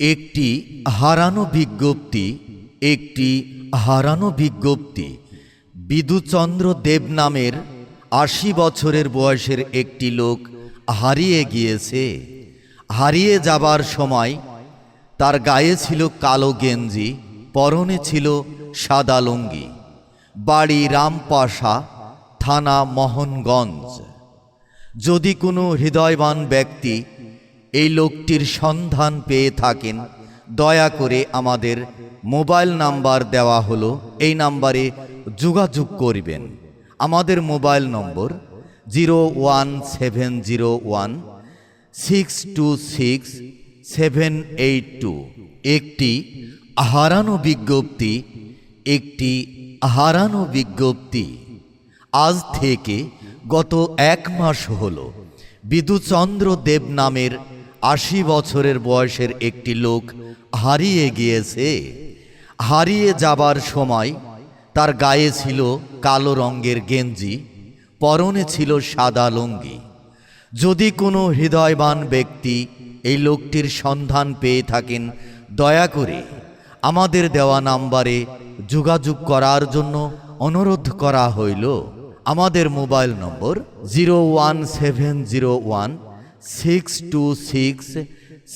একটি হারানো বিজ্ঞপ্তি, একটি হারানো বিজ্ঞপ্তি। বিদুচন্দ্র দেব নামের আশি বছরের বয়সের একটি লোক হারিয়ে গিয়েছে। হারিয়ে যাবার সময় তার গায়ে ছিল কালো গেঞ্জি, পরনে ছিল সাদা লুঙ্গি। বাড়ি রামপাশা, থানা মোহনগঞ্জ। যদি কোনো হৃদয়বান ব্যক্তি এই লোকটির সন্ধান পেয়ে থাকেন। দয়া করে আমাদের মোবাইল নাম্বার দেওয়া হলো। এই নাম্বারে যোগাযোগ করবেন। আমাদের mobile number zero one seven zero one, six two six, seven eight two. একটি হারানো বিজ্ঞপ্তি, একটি হারানো বিজ্ঞপ্তি। আজ থেকে গত এক মাস হল বিদুচন্দ্র দেব নামের আশি বছরের বয়সের একটি লোক হারিয়ে গিয়েছে। হারিয়ে যাবার সময় তার গায়ে ছিল কালো রঙের গেঞ্জি, পরনে ছিল সাদা লুঙ্গি। যদি কোনো হৃদয়বান ব্যক্তি এই লোকটির সন্ধান পেয়ে থাকেন, দয়া করে আমাদের দেওয়া নাম্বারে যোগাযোগ করার জন্য অনুরোধ করা হইল। আমাদের mobile number zero one seven zero one six two six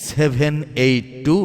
seven eight two